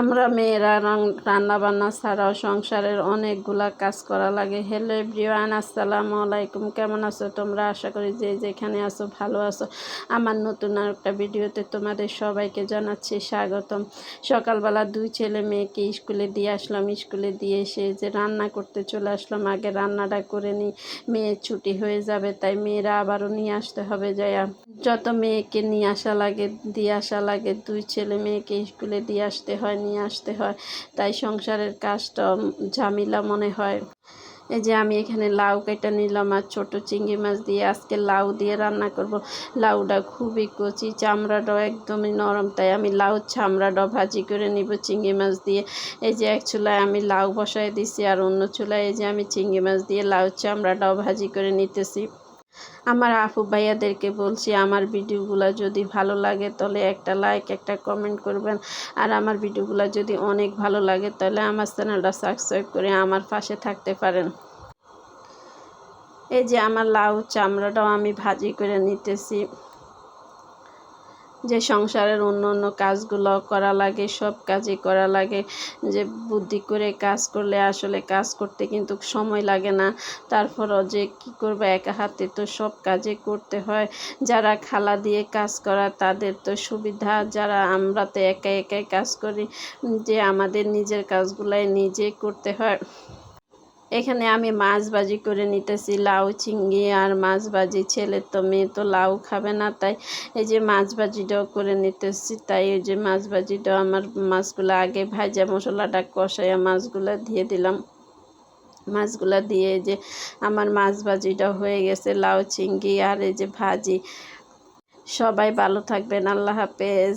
আমরা মেয়েরা রান্না বান্না ছাড়াও সংসারের অনেকগুলা কাজ করা লাগে। হ্যালো এভরিওয়ান আসসালামু আলাইকুম। কেমন আছো তোমরা? আশা করি যে যেখানে আছো ভালো আছো। আমার নতুন আর একটা ভিডিওতে তোমাদের সবাইকে জানাচ্ছি স্বাগতম। সকালবেলা দুই ছেলে মেয়েকে স্কুলে দিয়ে আসলাম। স্কুলে দিয়ে এসে যে রান্না করতে চলে আসলাম। আগে রান্নাটা করে নিই। মেয়ের ছুটি হয়ে যাবে, তাই মেয়েরা আবারও নিয়ে আসতে হবে যাইয়া যত মেয়েকে নিয়ে আসা লাগে, দিয়ে আসা লাগে, দুই ছেলে মেয়েকে স্কুলে দিয়ে আসতে হয় নিয়ে আসতে হয়। তাই সংসারের কাজটা ঝামেলা মনে হয়। এই যে আমি এখানে লাউ কেটে নিলাম আর ছোটো চিংড়ি মাছ দিয়ে আজকে লাউ দিয়ে রান্না করব। লাউটা খুবই কচি, চামড়াটাও একদমই নরম, তাই আমি লাউ চামড়াটাও ভাজি করে নিব চিংড়ি মাছ দিয়ে। এই যে এক চুলায় আমি লাউ বসাই দিছি আর অন্য চুলায় এই যে আমি চিংড়ি মাছ দিয়ে লাউ চামড়াটাও ভাজি করে নিতেছি। আমার আপু ভাইয়াদেরকে বলছি, আমার ভিডিওগুলো যদি ভালো লাগে তাহলে একটা লাইক একটা কমেন্ট করবেন। আর আমার ভিডিওগুলো যদি অনেক ভালো লাগে তাহলে আমার চ্যানেলটা সাবস্ক্রাইব করে আমার পাশে থাকতে পারেন। এই যে আমার লাউ চামড়াটাও আমি ভাজি করে নিতেছি। যে সংসারের অন্য অন্য কাজগুলো করা লাগে, সব কাজই করা লাগে। যে বুদ্ধি করে কাজ করলে আসলে কাজ করতে কিন্তু সময় লাগে না। তারপরও যে কি করবে একা হাতে তো সব কাজে করতে হয়। যারা খালা দিয়ে কাজ করা তাদের তো সুবিধা। যারা আমরা তো একা একাই কাজ করি, যে আমাদের নিজের কাজগুলাই নিজে করতে হয়। এখানে আমি মাছ ভাজি করে নিতেছি, লাউ, চিংড়ি আর মাছ ভাজি ছেলে তো মেয়ে, তো লাউ খাবে না, তাই এই যে মাছ ভাজিটাও করে নিতেছি। তাই এই যে মাছ ভাজিটাও আমার মাছগুলো আগে ভাজা মশলাটা কষাইয়া মাছগুলো দিয়ে দিলাম। মাছগুলো দিয়ে যে আমার মাছ ভাজিটা হয়ে গেছে, লাউ, চিংড়ি আর এই যে ভাজি। সবাই ভালো থাকবেন, আল্লাহ হাফেজ।